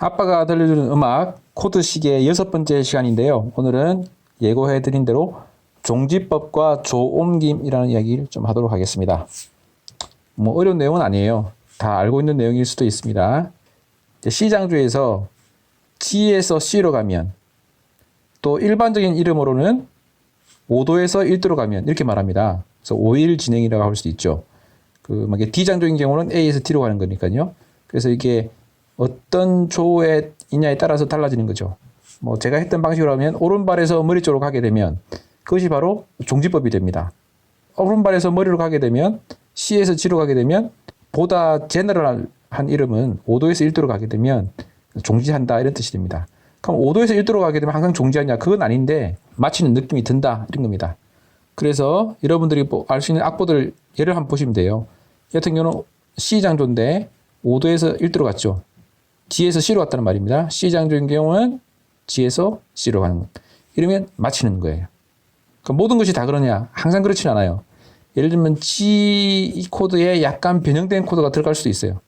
아빠가 들려주는 음악 코드 시계 여섯 번째 시간인데요. 오늘은 예고해드린 대로 종지법과 조옮김이라는 이야기를 좀 하도록 하겠습니다. 뭐 어려운 내용은 아니에요. 다 알고 있는 내용일 수도 있습니다. 이제 C장조에서 G에서 C로 가면 또 일반적인 이름으로는 5도에서 1도로 가면 이렇게 말합니다. 그래서 5일 진행이라고 할 수도 있죠. 그 만약에 D장조인 경우는 A에서 D로 가는 거니까요. 그래서 이게 어떤 조에 있냐에 따라서 달라지는 거죠. 뭐 제가 했던 방식으로 하면 오른발에서 머리 쪽으로 가게 되면 그것이 바로 종지법이 됩니다. 오른발에서 머리로 가게 되면 C에서 G로 가게 되면 보다 제너럴한 이름은 5도에서 1도로 가게 되면 종지한다 이런 뜻이 됩니다. 그럼 5도에서 1도로 가게 되면 항상 종지하냐? 그건 아닌데 마치는 느낌이 든다 이런 겁니다. 그래서 여러분들이 알 수 있는 악보들 예를 한번 보시면 돼요. 이 같은 경우는 C 장조인데 5도에서 1도로 갔죠. G에서 C로 갔다는 말입니다. C 장조인 경우는 G에서 C로 가는 것. 이러면 마치는 거예요. 그럼 모든 것이 다 그러냐? 항상 그렇진 않아요. 예를 들면 G 코드에 약간 변형된 코드가 들어갈 수도 있어요.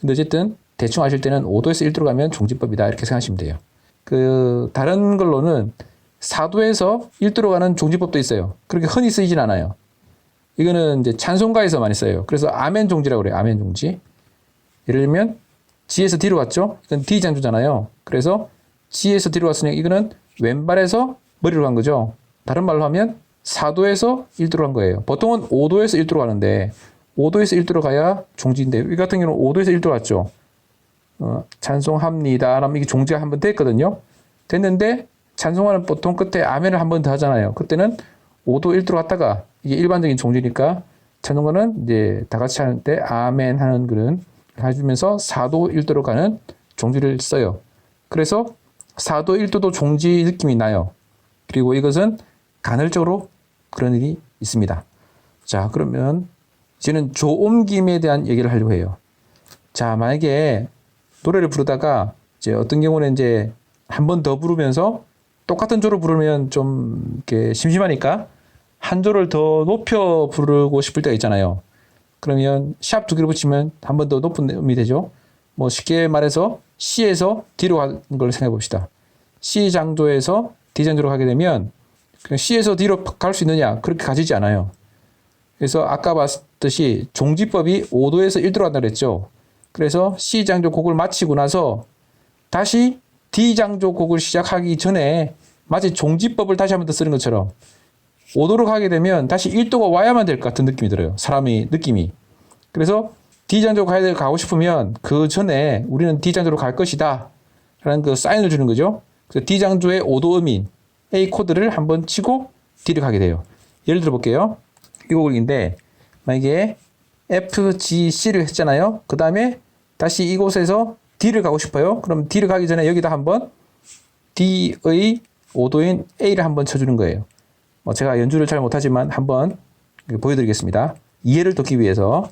근데 어쨌든 대충 하실 때는 5도에서 1도로 가면 종지법이다 이렇게 생각하시면 돼요. 그 다른 걸로는 4도에서 1도로 가는 종지법도 있어요. 그렇게 흔히 쓰이진 않아요. 이거는 이제 찬송가에서 많이 써요. 그래서 아멘 종지라고 그래요. 아멘 종지. 예를 들면 G에서 D로 갔죠? 이건 D 장조잖아요. 그래서 G에서 D로 갔으니 이거는 왼발에서 머리로 간 거죠. 다른 말로 하면 4도에서 1도로 간 거예요. 보통은 5도에서 1도로 가는데 5도에서 1도로 가야 종지인데 이 같은 경우는 5도에서 1도로 갔죠. 어, 찬송합니다. 라면 이게 종지가 한 번 됐거든요. 됐는데 찬송하는 보통 끝에 아멘을 한 번 더 하잖아요. 그때는 5도 1도로 갔다가 이게 일반적인 종지니까 찬송가는 이제 다 같이 하는데 아멘 하는 그런 해주면서 4도 1도로 가는 종지를 써요. 그래서 4도 1도도 종지 느낌이 나요. 그리고 이것은 간헐적으로 그런 일이 있습니다. 자, 그러면 이제는 조옮김에 대한 얘기를 하려고 해요. 자, 만약에 노래를 부르다가 이제 어떤 경우는 이제 한 번 더 부르면서 똑같은 조를 부르면 좀 이렇게 심심하니까 한 조를 더 높여 부르고 싶을 때가 있잖아요. 그러면 샵 두 개를 붙이면 한 번 더 높은 음이 되죠. 뭐 쉽게 말해서 C에서 D로 가는 걸 생각해 봅시다. C 장조에서 D 장조로 가게 되면 C에서 D로 갈 수 있느냐? 그렇게 가지지 않아요. 그래서 아까 봤듯이 종지법이 5도에서 1도로 간다 그랬죠. 그래서 C 장조 곡을 마치고 나서 다시 D 장조 곡을 시작하기 전에 마치 종지법을 다시 한 번 더 쓰는 것처럼 5도로 가게 되면 다시 1도가 와야만 될 것 같은 느낌이 들어요. 사람의 느낌이. 그래서 D 장조로 가야 될 가고 싶으면 그 전에 우리는 D 장조로 갈 것이다. 라는 그 사인을 주는 거죠. 그래서 D 장조의 5도 음인 A 코드를 한번 치고 D를 가게 돼요. 예를 들어 볼게요. 이 곡인데 만약에 F, G, C를 했잖아요. 그 다음에 다시 이곳에서 D를 가고 싶어요. 그럼 D를 가기 전에 여기다 한번 D의 5도인 A를 한번 쳐주는 거예요. 뭐 제가 연주를 잘 못하지만 한번 보여드리겠습니다. 이해를 돕기 위해서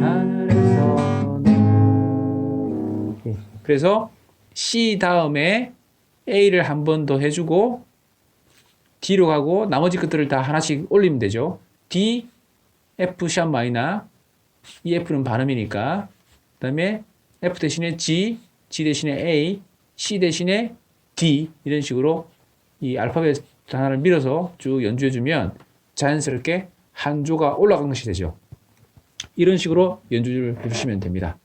하늘에서 그래서 C 다음에 A를 한 번 더 해주고 D로 가고 나머지 것들을 다 하나씩 올리면 되죠. D, F 샵 마이너 이 F는 발음이니까 그 다음에 F 대신에 G, G 대신에 A, C 대신에 D 이런 식으로 이 알파벳 하나를 밀어서 쭉 연주해주면 자연스럽게 한 조가 올라간 것이 되죠. 이런 식으로 연주를 해주시면 됩니다.